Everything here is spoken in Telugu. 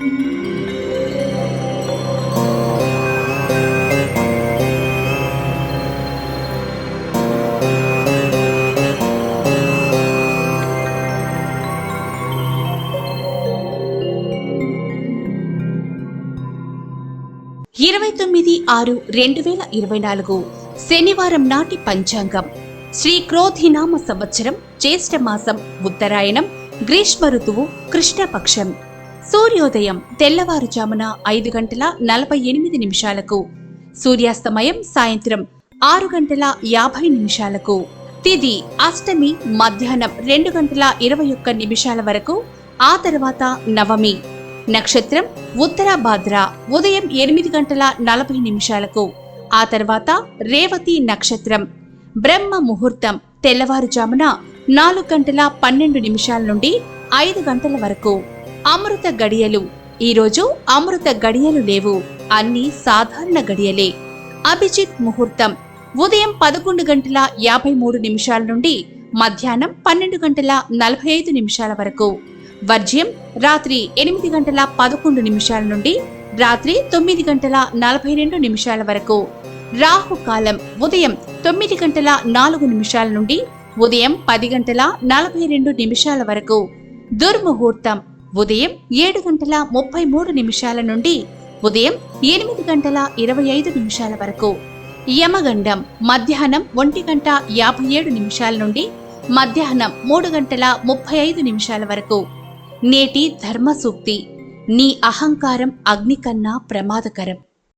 ఇరవై తొమ్మిది ఆరు రెండు వేల ఇరవై నాలుగు శనివారం నాటి పంచాంగం. శ్రీ క్రోధినామ సంవత్సరం జ్యేష్ఠ మాసం ఉత్తరాయణం గ్రీష్మ ఋతువు కృష్ణపక్షం. సూర్యోదయం తెల్లవారుజామున ఐదు గంటల నలభై ఎనిమిది నిమిషాలకు. సూర్యాస్తమయం సాయంత్రం ఆరు గంటల యాభై నిమిషాలకు. తిది అష్టమి మధ్యాహ్నం రెండు గంటల ఇరవై ఒక్క నిమిషాల వరకు ఆ తర్వాత నవమి. నక్షత్రం ఉత్తరాభాద్ర ఉదయం ఎనిమిది గంటల నలభై నిమిషాలకు. ఆ తర్వాత రేవతి నక్షత్రం. బ్రహ్మ ముహూర్తం తెల్లవారుజామున నాలుగు గంటల పన్నెండు నిమిషాల నుండి ఐదు గంటల వరకు. అమృత గడియలు. ఈరోజు అమృత గడియలు లేవు. అన్ని సాధారణ గడియలే. అభిజిత్ ముహూర్తం. ఉదయం పదకొండు గంటల యాభై మూడు నిమిషాల నుండి మధ్యాహ్నం పన్నెండు గంటల నలభై ఐదు నిమిషాల వరకు. వర్జ్యం రాత్రి ఎనిమిది గంటల పదకొండు నిమిషాల నుండి రాత్రి తొమ్మిది గంటల నలభై రెండు నిమిషాల వరకు. రాహు కాలం ఉదయం తొమ్మిది గంటల నాలుగు నిమిషాల నుండి ఉదయం పది గంటల నలభై రెండు నిమిషాల వరకు. దుర్ముహూర్తం. ఉదయం ఏడు గంటల ముప్పై మూడు నిమిషాల నుండి ఉదయం ఎనిమిది గంటల ఇరవై ఐదు నిమిషాల వరకు. యమగండం మధ్యాహ్నం ఒంటి గంట యాభై ఏడు నిమిషాల నుండి మధ్యాహ్నం మూడు గంటల ముప్పై ఐదు నిమిషాల వరకు. నేటి ధర్మ సూక్తి నీ అహంకారం అగ్ని కన్నా ప్రమాదకరం.